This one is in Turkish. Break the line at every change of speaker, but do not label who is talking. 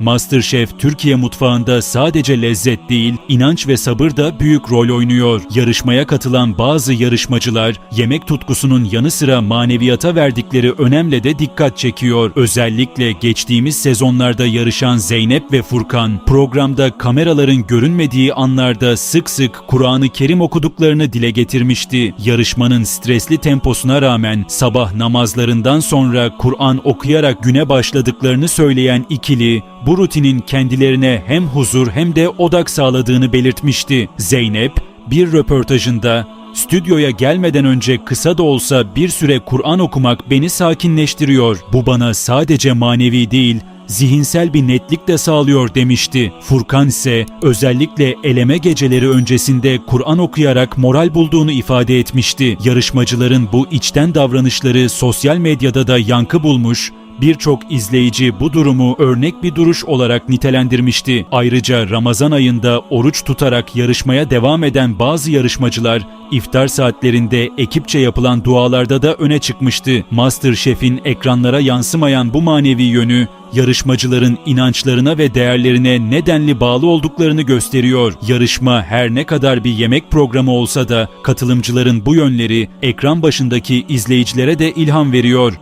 MasterChef Türkiye mutfağında sadece lezzet değil, inanç ve sabır da büyük rol oynuyor. Yarışmaya katılan bazı yarışmacılar yemek tutkusunun yanı sıra maneviyata verdikleri önemle de dikkat çekiyor. Özellikle geçtiğimiz sezonlarda yarışan Zeynep ve Furkan programda kameraların görünmediği anlarda sık sık Kur'an-ı Kerim okuduklarını dile getirmişti. Yarışmanın stresli temposuna rağmen sabah namazlarından sonra Kur'an okuyarak güne başladıklarını söyleyen ikili bu rutinin kendilerine hem huzur hem de odak sağladığını belirtmişti. Zeynep bir röportajında Stüdyoya gelmeden önce kısa da olsa bir süre Kur'an okumak beni sakinleştiriyor. Bu bana sadece manevi değil, zihinsel bir netlik de sağlıyor demişti. Furkan ise özellikle eleme geceleri öncesinde Kur'an okuyarak moral bulduğunu ifade etmişti. Yarışmacıların bu içten davranışları sosyal medyada da yankı bulmuş, Birçok izleyici bu durumu örnek bir duruş olarak nitelendirmişti. Ayrıca Ramazan ayında oruç tutarak yarışmaya devam eden bazı yarışmacılar iftar saatlerinde ekipçe yapılan dualarda da öne çıkmıştı. MasterChef'in ekranlara yansımayan bu manevi yönü yarışmacıların inançlarına ve değerlerine nedenli bağlı olduklarını gösteriyor. Yarışma her ne kadar bir yemek programı olsa da katılımcıların bu yönleri ekran başındaki izleyicilere de ilham veriyor.